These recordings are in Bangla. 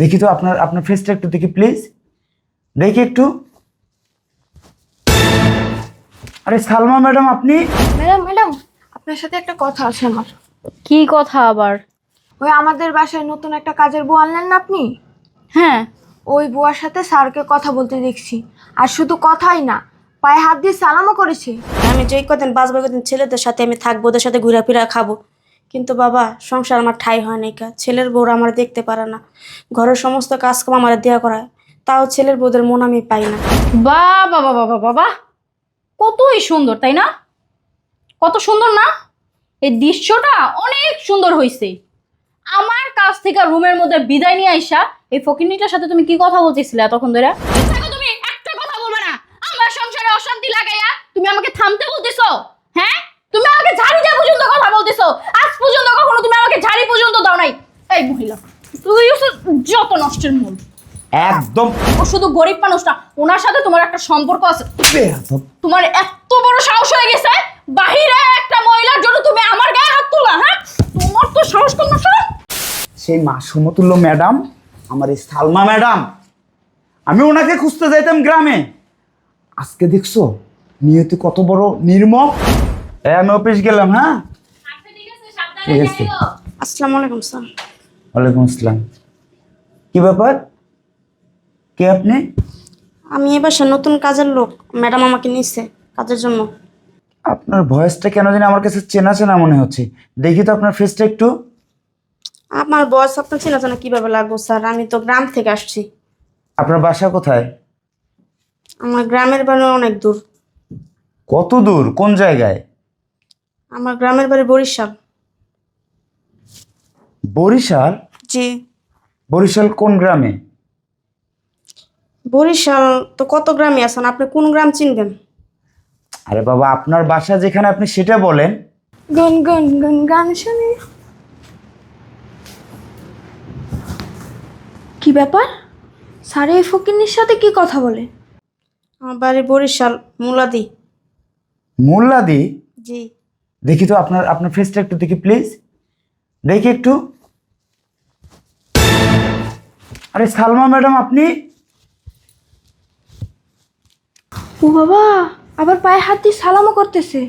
দেখি তো আপনার আপনার ফেসটা একটু দেখি প্লিজ দেখি একটু। আরে সালমা ম্যাডাম আপনি? ম্যাডাম ম্যাডাম আপনার সাথে একটা কথা আছে আমার। কি কথা আবার? ওই আমাদের বাসায় নতুন একটা কাজের বউ আনলেন না আপনি? হ্যাঁ। ওই বুয়ার সাথে স্যারকে কথা বলতে দেখছি। আর শুধু কথাই না পায়ে হাত দিয়ে সালামও করেছে। আমি যেই কদিন বাঁচবো কদিন ছেলেদের সাথে আমি থাকব ওদের সাথে ঘোরাফেরা খাব। কিন্তু বাবা, সংসার আমার ঠাই হয় নাই কা। ছেলের বউরা আমার দেখতে পারে না। ঘরের সমস্ত কাজকাম আমার দেওয়া করায়। তাও ছেলের বউদের মন আমি পাই না। বাবা বাবা বাবা বাবা। কতই সুন্দর, তাই না? কত সুন্দর না? এই দৃশ্যটা অনেক সুন্দর হয়েছে আমার কাছ থেকে রুমের মধ্যে বিদায় নিয়ে আইসা, এই ফকিনিটার সাথে তুমি কি কথা বলতেছিলে তখন ধরে? তুমি, একটা কথা বলবে না। আমার সংসারে অশান্তি লাগাইয়া তুমি আমাকে থামতে বলতেছো হ্যাঁ তুমি আমাকে ঝাড়ি দেওয়া পর্যন্ত কথা বলতেছো আজ পর্যন্ত কখনো তুমি আমাকে ঝাড়ি পর্যন্ত দাও মহিলা তুই যত নষ্টের মূল। একদম। ও শুধু গরিব মানুষ না ওনার সাথে তোমার একটা সম্পর্ক আছে। তোমার এত বড় সাহস হয়ে গেছে বাহিরে একটা মহিলার জন্য তুমি আমার গায়ে হাত তোলা হ্যাঁ? তোমার তো সাহস কম না সেই মা সমতুল্য ম্যাডাম আমার এই সালমা ম্যাডাম আমি ওনাকে খুঁজতে যাইতাম গ্রামে। আজকে দেখছ নিয়তি কত বড় নির্মম। এ আমি অফিস গেলাম হ্যাঁ? ঠিক আছে আসসালামু আলাইকুম স্যার। ওয়ালাইকুম আসসালাম। কি ব্যাপার? কে আপনি? আমি এবার সে নতুন কাজের লোক। ম্যাডাম আমাকে নিচ্ছে কাজের জন্য। আপনার ভয়েসটা কেন জানি আমার কাছে চেনা চেনা মনে হচ্ছে। দেখি তো আপনার ফেসটা একটু। আমার বয়স আপনার চেনা জানা কীভাবে লাগবো স্যার? আমি তো গ্রাম থেকে আসছি। আপনার বাসা কোথায়? আমার গ্রামের বাড়ি অনেক দূর। কত দূর? কোন জায়গায়? আমার গ্রামের বাড়ি বরিশাল। বরিশাল? জি। বরিশাল কোন গ্রামে? বরিশাল তো কত গ্রামে আছেন? আপনি কোন গ্রাম চিনবেন? আরে বাবা আপনার বাসা যেখানে আপনি সেটা বলেন। গুন গুন গুন গান শুনি। কি ব্যাপার? সারে এই ফকিন্নির সাথে কি কথা বলে? আমার বাড়ি বরিশাল মুলাদি। মোল্লাদি জি। দেখি তো আপনার আপনার ফেসটা একটু দেখি প্লিজ দেখি একটু। আরে সালমা ম্যাডাম আপনি? ও বাবা আবার পায়ে হাত দিয়ে সালামও করতেছে।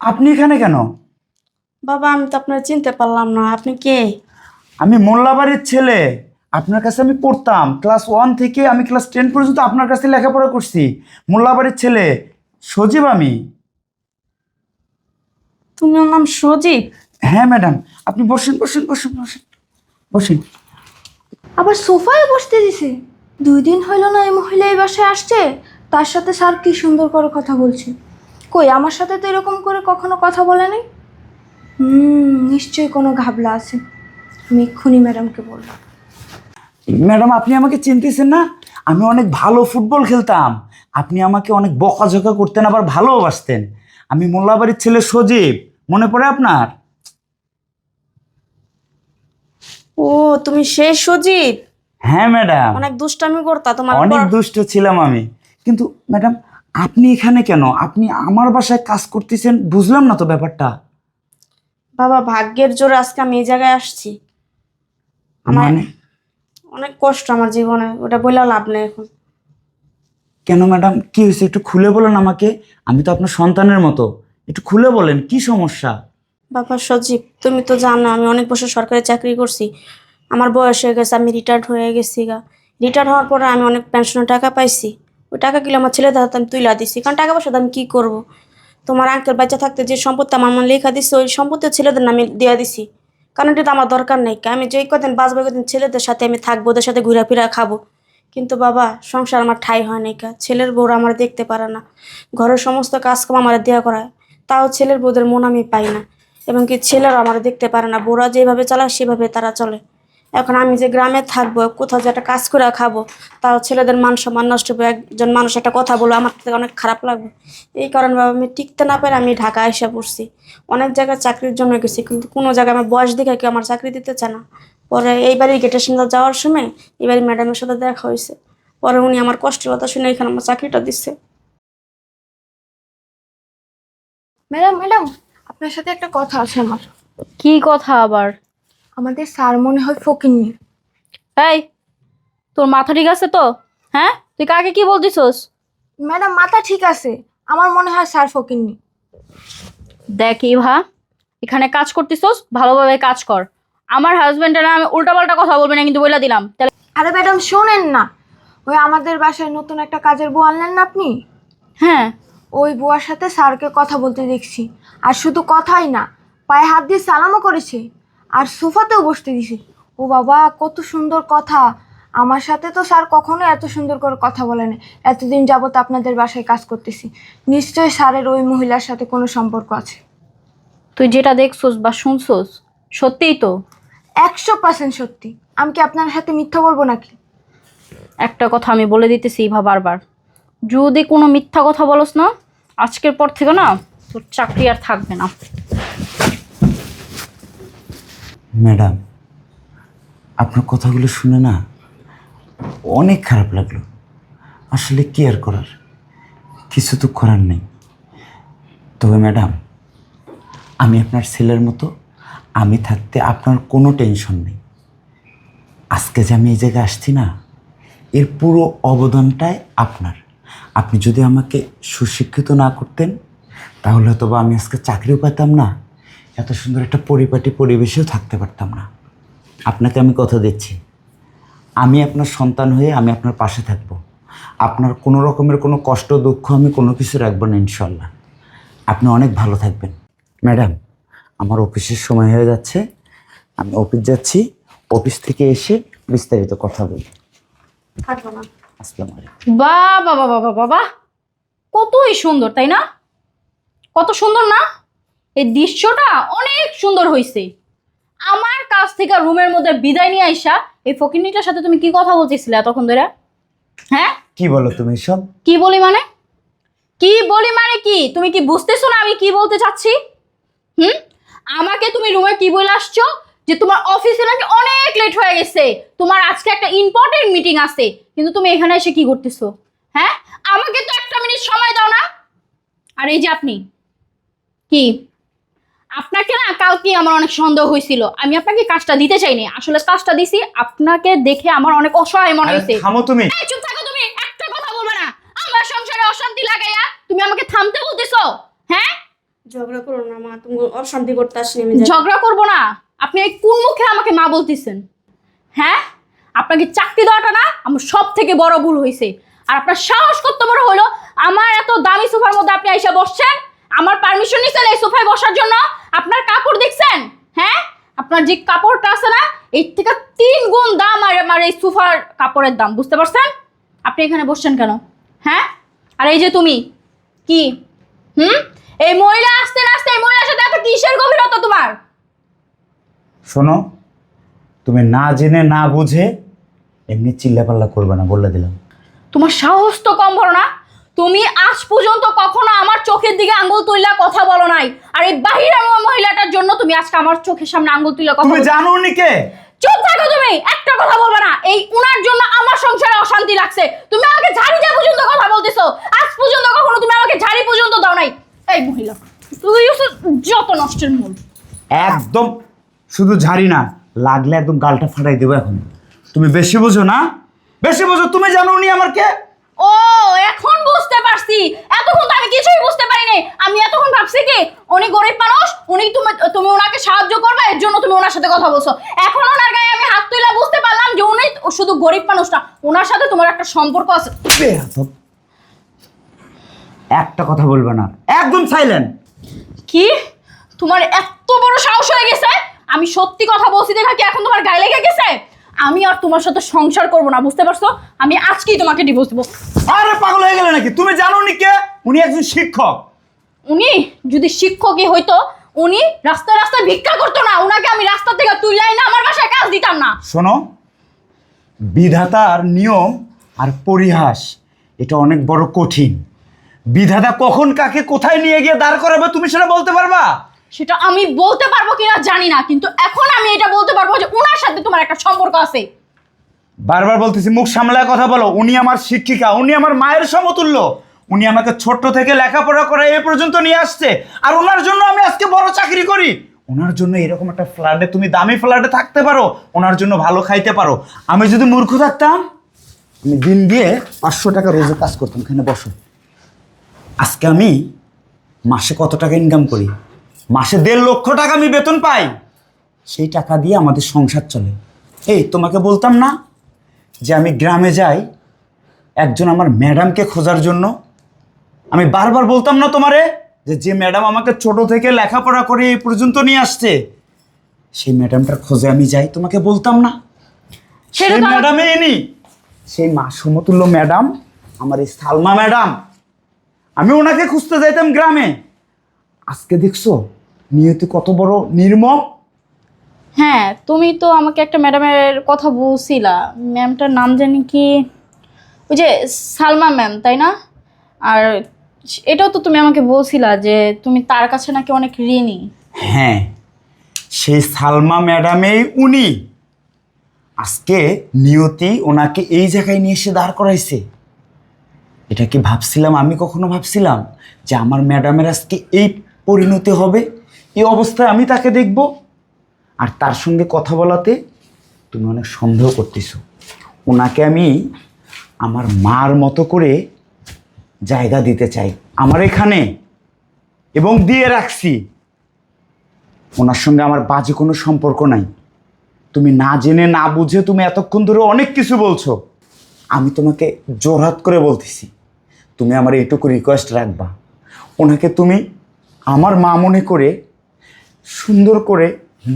আপনি এখানে কেন? বাবা আমি তো আপনার চিনতে পারলাম না আপনি কে? আমি মোল্লাবাড়ির ছেলে আপনার কাছে আমি পড়তাম ক্লাস ওয়ান থেকে আমি ক্লাস টেন পর্যন্ত আপনার কাছে লেখাপড়া করছি মোল্লাবাড়ির ছেলে সজীব আমি। তোমার নাম সজীব? হ্যাঁ ম্যাডাম। আপনি বসেন বসেন বসেন বসেন। বসেন। আবার সোফায় বসতে দিছে। দুই দিন হইল না এই মহিলা এই বাসায় আসছে। তার সাথে স্যার কি সুন্দর করে কথা বলছে। কই আমার সাথে তো এরকম করে কখনো কথা বলে নাই? হুম নিশ্চয়ই কোনো ঘাবলা আছে। আমি এক্ষুনি ম্যাডামকে বলব। ম্যাডাম আপনি আমাকে চিনতেছেন না? আমি অনেক ভালো ফুটবল খেলতাম। আপনি আমাকে অনেক বকাঝকা করতেন আবার ভালোবাসতেন আমি মোল্লাবাড়ির ছেলে সজীব। মনে পড়ে আপনার ও তুমি সেই সজীব হ্যাঁ ম্যাডাম। অনেক দুষ্টামি করতা তোমার অনেক দুষ্ট ছিলাম আমি। কিন্তু ম্যাডাম আপনি এখানে কেন? আপনি আমার বাসায় কাজ করতেছেন বুঝলাম না তো ব্যাপারটা। বাবা ভাগ্যের জোরে আজকে আমি এই জায়গায় আসছি। আমার মানে? অনেক কষ্ট আমার জীবনে ওটা বলে লাভ নেই এখন। কেন ম্যাডাম? কি হয়েছে? একটু খুলে বলেন আমাকে। আমি তো আপনার সন্তানের মতো। একটু খুলে বলেন কি সমস্যা? বাবা সজীব তুমি তো জানো আমি অনেক বছর সরকারি চাকরি করছি। আমার বয়স হয়ে গেছে, আমি রিটায়ার্ড হয়ে গেছি গা। রিটায়ার্ড হওয়ার পরে আমি অনেক পেনশনের টাকা পাইছি। ওই টাকা কিলো আমার ছেলেদের হাতে আমি তুইলা দিছি, কারণ টাকা পয়সা আমি কী করব? তোমার আঙ্কেল বাচ্চা থাকতে যে সম্পত্তি আমার মনে লেখা দিচ্ছে ওই সম্পত্তি ছেলেদের নামে দেওয়া দিছি। কারণ এটা তো আমার দরকার নেই, আমি যেই কদিন বাঁচবো কদিন ছেলেদের সাথে আমি থাকব, ওদের সাথে ঘোরাফেরা খাব। কিন্তু বাবা, সংসার আমার ঠাই হয় নাই কা ছেলের বউরা আমার দেখতে পারে না। ঘরের সমস্ত কাজকাম আমার দেওয়া করায়, তাও ছেলের বউদের মন আমি পাই না। এবং কি ছেলেরা আমার দেখতে পারে না, বউরা যেভাবে চালায়, সেভাবে তারা চলে। এখন আমি যে গ্রামে থাকব কোথাও যে একটা কাজ করে খাব তাও ছেলেদের মান সম্মান নষ্ট হবে একজন মানুষ একটা কথা বলব আমার থেকে অনেক খারাপ লাগবে। এই কারণে বাবা আমি টিকতে না পেরে আমি ঢাকা এসে পড়ছি। অনেক জায়গায় চাকরির জন্য গেছি কিন্তু কোনো জায়গায় আমার বয়স দেখে কেউ আমার চাকরি দিতে চায় না। পরে এইবারই গেটের সামনে যাওয়ার সময় এবারই ম্যাডামের সাথে দেখা হয়েছে। পরে উনি আমার কষ্টের কথা শুনে এখানে আমার চাকরিটা দিচ্ছে। ম্যাডাম ম্যাডাম আপনার সাথে একটা কথা আছে আমার। কি কথা আবার? আমাদের স্যার মনে হয় ফকিন্নি। এই তোর মাথা ঠিক আছে তো? হ্যাঁ? তুই কাকে কি বলতিছস? ম্যাডাম মাথা ঠিক আছে। আমার মনে হয় স্যার ফকিননি। দেখ ইভা এখানে কাজ করতেছস ভালোভাবে কাজ কর। আমার হাজবেন্ডের নামে উল্টাপাল্টা কথা বলবি না কিন্তু বলে দিলাম। তাহলে আরে ম্যাডাম শোনেন না। ওই আমাদের বাসায় নতুন একটা কাজের বউ আনলেন না আপনি? হ্যাঁ। ওই বুয়ার সাথে স্যারকে কথা বলতে দেখছি। আর শুধু কথাই না পায়ে হাত দিয়ে সালামও করেছে। আর সোফাতেও বসতে দিছে। ও বাবা কত সুন্দর কথা। আমার সাথে তো স্যার কখনো এত সুন্দর করে কথা বলে না। এতদিন যাবত আপনাদের বাসায় কাজ করতেছি। নিশ্চয়ই স্যারের ওই মহিলার সাথে কোনো সম্পর্ক আছে। তুই যেটা দেখছোস বা শুনছোস সত্যিই তো? একশো পার্সেন্ট সত্যি। আমি কি আপনার সাথে মিথ্যা বলব নাকি? একটা কথা আমি বলে দিতেছি ইভা বারবার। যদি কোনো মিথ্যা কথা বলস না আজকের পর থেকে না তোর চাকরি আর থাকবে না। ম্যাডাম, আপনার কথাগুলো শুনে না অনেক খারাপ লাগল। আসলে কি আর করার কিছু তো করার নেই। তবে ম্যাডাম, আমি আপনার ছেলের মতো, আমি থাকতে আপনার কোনো টেনশন নেই। আজকে যে আমি এই জায়গায় আসছি না, এর পুরো অবদানটাই আপনার। আপনি যদি আমাকে সুশিক্ষিত না করতেন, তাহলে হয়তো বা আমি আজকে চাকরিও পেতাম না। এত সুন্দর একটা পরিপাটি পরিবেশেও থাকতে পারতাম না। আপনাকে আমি কথা দিচ্ছি। আমি আপনার সন্তান হয়ে আমি আপনার পাশে থাকব। আপনার কোনো রকমের কোনো কষ্ট দুঃখ আমি কোনো কিছু রাখব না ইনশাল্লাহ। আপনি অনেক ভালো থাকবেন। ম্যাডাম আমার অফিসের সময় হয়ে যাচ্ছে। আমি অফিস যাচ্ছি। অফিস থেকে এসে বিস্তারিত কথা বলি। থাকব না। আসসালামু আলাইকুম। বাবা বাবা বাবা বাবা কতই সুন্দর তাই না? কত সুন্দর না? এই দৃশ্যটা অনেক সুন্দর হয়েছে আমার কাছ থেকে রুমের মধ্যে বিদায় নিয়ে আইসা এই ফকিনিটার সাথে তুমি কি কথা বলতেছিলে এতক্ষণ ধরে? হ্যাঁ? কি বলো তুমি সব? কি বলি মানে? কি বলি মানে কি? তুমি কি বুঝতেছো না আমি কি বলতে চাচ্ছি? হুম? আমাকে তুমি রুমে কি বলে আসছো? যে তোমার অফিসে নাকি অনেক লেট হয়ে গেছে। তোমার আজকে একটা ইম্পর্টেন্ট মিটিং আছে। কিন্তু তুমি এখানে এসে কি করতেছো? হ্যাঁ? আমাকে তো একটা মিনিট সময় দাও না। আর এই যে আপনি। কি? আপনাকে না কালকে আমার অনেক সন্দেহ হয়েছিল। আমি আপনাকে কাজটা দিতে চাইনি। আসলে কাজটা দিছি আপনাকে দেখে আমার অনেক অসহায় মনে হয়েছে। থামো তুমি। এই চুপ থাকো তুমি। একটা কথা বলবে না। আমার সংসারে অশান্তি লাগাইয়া তুমি আমাকে থামতে বলতেছো। হ্যাঁ? ঝগড়া করো না মা। তুমি অশান্তি করতে আসনি আমি ঝগড়া করব না। আপনি এই কোন মুখে আমাকে মা বলতেছেন? হ্যাঁ? আপনাকে চাকরি দেওয়াটা না আমার সব থেকে বড় ভুল হয়েছে। আর আপনার সাহস করতে বড় হলো? আমার এত দামি সোফার মধ্যে আপনি এসে বসছেন আমার পারমিশন নিছেন এই সোফায় বসার জন্য? আপনার কাপড় দেখছেন? হ্যাঁ? আপনার যে কাপড়টা আছে না এর থেকে তিন গুণ দাম আর আমার এই সোফার কাপড়ের দাম বুঝতে পারছেন? আপনি এখানে বসছেন কেন? হ্যাঁ? আর এই যে তুমি কি? হুম? এই মহিলা আসতে না আসতে এই মহিলার সাথে এত কিসের গভীরতা তোমার? শোনো তুমি না জেনে না বুঝে এমনি চিল্লাপাল্লা করবে না বলে দিলাম। তোমার সাহস তো কম বড় না? তুমি আজ পর্যন্ত কখনো আমার চোখের দিকে আঙ্গুল তুললা কথা বলো নাই। আর এই বাহিরা মহিলাটার জন্য তুমি আজকে আমার চোখের সামনে আঙ্গুল তুলে কথা তুমি জানো নি কে? চুপ থাকো তুমি একটা কথা বলবে না। এই উনার জন্য আমার সংসারে অশান্তি লাগছে। তুমি আমাকে ঝাড়ি দেওয়া পর্যন্ত কথা বলতেছো আজ পর্যন্ত কখনো তুমি আমাকে ঝাড়ি পর্যন্ত দাও নাই। এই মহিলা তুই যত নষ্টের মূল। একদম শুধু ঝাড়ি না লাগলে একদম গালটা ফাটাই দেবো এখন। তুমি বেশি বোঝো না? বেশি বোঝো তুমি জানো নি আমার কে? ও এখন বুঝতে পারছি। এতক্ষণ তো আমি কিছুই বুঝতে পারিনি। আমি এতক্ষণ ভাবছি কি উনি গরিব মানুষ উনি তুমি তুমি ওনাকে সাহায্য করবে এর জন্য তুমি ওনার সাথে কথা বলছো। এখন ওনার গায়ে আমি হাত তুলে বুঝতে পারলাম যে উনি শুধু গরিব মানুষ না ওনার সাথে তোমার একটা সম্পর্ক আছে। একটা কথা বলবে না। একদম সাইলেন্ট কি? তোমার এত বড় সাহস হয়ে গেছে? আমি সত্যি কথা বলছি দেখা কি এখন তোমার গায়ে লেগে গেছে? আমি আর তোমার সাথে সংসার করব না বুঝতে পারছ? আমি আজকেই তোমাকে ডিভোর্স দেবো। আরে পাগল হয়ে গেলে নাকি? তুমি জানো নি কে? উনি একজন শিক্ষক। উনি যদি শিক্ষকই হইতো উনি রাস্তায় রাস্তায় ভিক্ষা করতো না। উনাকে আমি রাস্তা থেকে তুললাই না আমার বাসায় কাজ দিতাম না। শোনো বিধাতার নিয়ম আর পরিহাস এটা অনেক বড় কঠিন। বিধাতা কখন কাকে কোথায় নিয়ে গিয়ে দাঁড় করাবে তুমি সেটা বলতে পারবা? সেটা আমি বলতে পারব কিনা জানি না কিন্তু এখন আমি এটা বলতে পারব যে উনার সাথে তোমার একটা সম্পর্ক আছে। বারবার বলতেছি, মুখ সামলায় কথা বলো। উনি আমার শিক্ষিকা, উনি আমার মায়ের সমতুল্য। উনি আমাকে ছোট্ট থেকে লেখাপড়া করে এ পর্যন্ত নিয়ে আসছে। আর ওনার জন্য আমি আজকে বড় চাকরি করি। ওনার জন্য এরকম একটা ফ্ল্যাটে তুমি দামি ফ্ল্যাটে থাকতে পারো, ওনার জন্য ভালো খাইতে পারো। আমি যদি মূর্খ থাকতাম, আমি দিন দিয়ে পাঁচশো টাকা রোজে কাজ করতাম। এখানে বসো। আজকে আমি মাসে কত টাকা ইনকাম করি? মাসে দেড় লক্ষ টাকা আমি বেতন পাই। সেই টাকা দিয়ে আমাদের সংসার চলে। এই, তোমাকে বলতাম না যে আমি গ্রামে যাই একজন আমার ম্যাডামকে খোঁজার জন্য। আমি বারবার বলতাম না তোমারে যে যে ম্যাডাম আমাকে ছোট থেকে লেখাপড়া করে এই পর্যন্ত নিয়ে আসছে সেই ম্যাডামটার খোঁজে আমি যাই তোমাকে বলতাম না। সেই ম্যাডামে এনি সেই মা সমতুল্য ম্যাডাম আমার এই সালমা ম্যাডাম। আমি ওনাকে খুঁজতে যাইতাম গ্রামে। আজকে দেখছ নিয়তি কত বড় নির্মম। হ্যাঁ তুমি তো আমাকে একটা ম্যাডামের কথা বলছিলা। ম্যামটার নাম জানি কি? ওই যে সালমা ম্যাম, তাই না? আর এটাও তো তুমি আমাকে বলছিলা যে তুমি তার কাছে নাকি অনেক ঋণী। হ্যাঁ সেই সালমা ম্যাডামেই উনি। আজকে নিয়তি ওনাকে এই জায়গায় নিয়ে এসে দাঁড় করাইছে। এটা কি ভাবছিলাম? আমি কখনো ভাবছিলাম যে আমার ম্যাডামের আজকে এই পরিণতি হবে? এই অবস্থায় আমি তাকে দেখব? আর তার সঙ্গে কথা বলাতে তুমি অনেক সন্দেহ করতেছো। ওনাকে আমি আমার মার মতো করে জায়গা দিতে চাই। আমার এখানে এবং দিয়ে রাখছি। ওনার সঙ্গে আমার বাজে কোনো সম্পর্ক নাই। তুমি না জেনে, না বুঝে তুমি এতক্ষণ ধরে অনেক কিছু বলছো। আমি তোমাকে জোরহাত করে বলতেছি, তুমি আমার এইটুকু রিকোয়েস্ট রাখবা। ওনাকে তুমি আমার মা মনে করে সুন্দর করে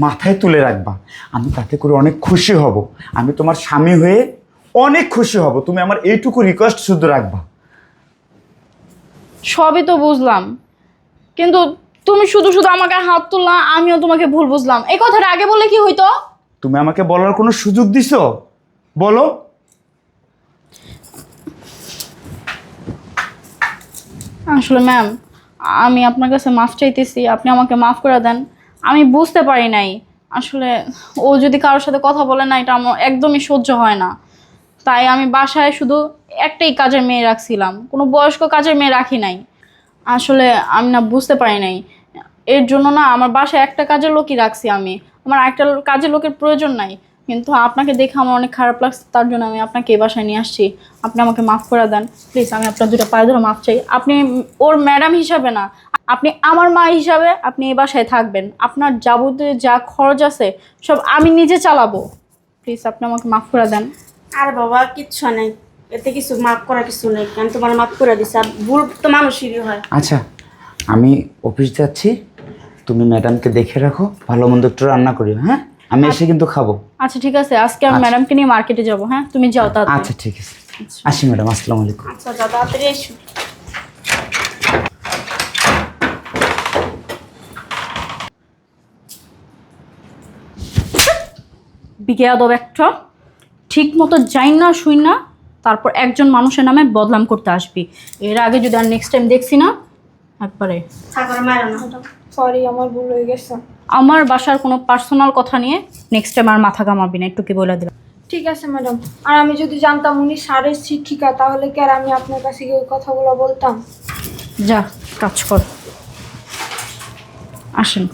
মাথায় তুলে রাখবা। আমি তাতে করে অনেক খুশি হব। আমি তোমার স্বামী হয়ে অনেক খুশি হব। তুমি আমার এইটুকু রিকোয়েস্ট শুধু রাখবা। সবই তো বুঝলাম। কিন্তু তুমি শুধু শুধু আমাকে হাত তুললা আমিও তোমাকে ভুল বুঝলাম। এই কথাটা আগে বলে কি হইতো? তুমি আমাকে বলার কোনো সুযোগ দিছো? বলো। আসলে ম্যাম আমি আপনার কাছে মাফ চাইতেছি। আপনি আমাকে মাফ করে দেন। আমি বুঝতে পারি নাই। আসলে ও যদি কারোর সাথে কথা বলে না, এটা আমার একদমই সহ্য হয় না। তাই আমি বাসায় শুধু একটাই কাজের মেয়ে রাখছিলাম। কোনো বয়স্ক কাজের মেয়ে রাখি নাই। আসলে আমি না বুঝতে পারি নাই। এর জন্য না আমার বাসায় একটা কাজের লোকই রাখছি আমি। আমার একটা কাজের লোকের প্রয়োজন নাই। কিন্তু আপনাকে দেখে আমার অনেক খারাপ লাগছে, তার জন্য আমি আপনাকে এই বাসায় নিয়ে আসছি। আপনি আমাকে মাফ করে দেন। প্লিজ আমি আপনার দুটো পায়ে ধরে মাফ চাই। আপনি ওর ম্যাডাম হিসাবে না আপনি আমার মা হিসাবে আপনি এই বাসায় থাকবেন। আপনার যাবতীয় যা খরচ আছে সব আমি নিজে চালাবো। প্লিজ আপনি আমাকে মাফ করে দেন। আর বাবা কিচ্ছু নেই। এতে কিছু মাফ করা কিছু নেই। কেন তোমার মাফ করে দিছে। আর ভুল তো মানুষেরই হয়। আচ্ছা আমি অফিস যাচ্ছি। তুমি ম্যাডামকে দেখে রাখো। ভালো মন্দ একটু রান্না করি হ্যাঁ? আমি এসে কিন্তু খাব। আচ্ছা ঠিক আছে। আজকে আমি আচ্ছা। ম্যাডামকে নিয়ে মার্কেটে যাব হ্যাঁ? তুমি যাও তাড়াতাড়ি। আচ্ছা ঠিক আছে। আসি ম্যাডাম আসসালামু আলাইকুম। আচ্ছা যা তাড়াতাড়ি এসো। বিকেয়াদব একটা। ঠিক মতো যাই না শুই না তারপর একজন মানুষের নামে বদনাম করতে আসবি। এর আগে যদি আর নেক্সট টাইম দেখছি না একবারে। সরি আমার ভুল হয়ে গেছে। আমার বাসার কোনো পার্সোনাল কথা নিয়ে নেক্সট টাইম আর মাথা কামাবি না একটু কি বলে দিলাম। ঠিক আছে ম্যাডাম আর আমি যদি জানতাম উনি সারের শিক্ষিকা তাহলে কি আর আমি আপনার কাছে গিয়ে ওই কথাগুলো বলতাম? যা কাজ কর। আসেন।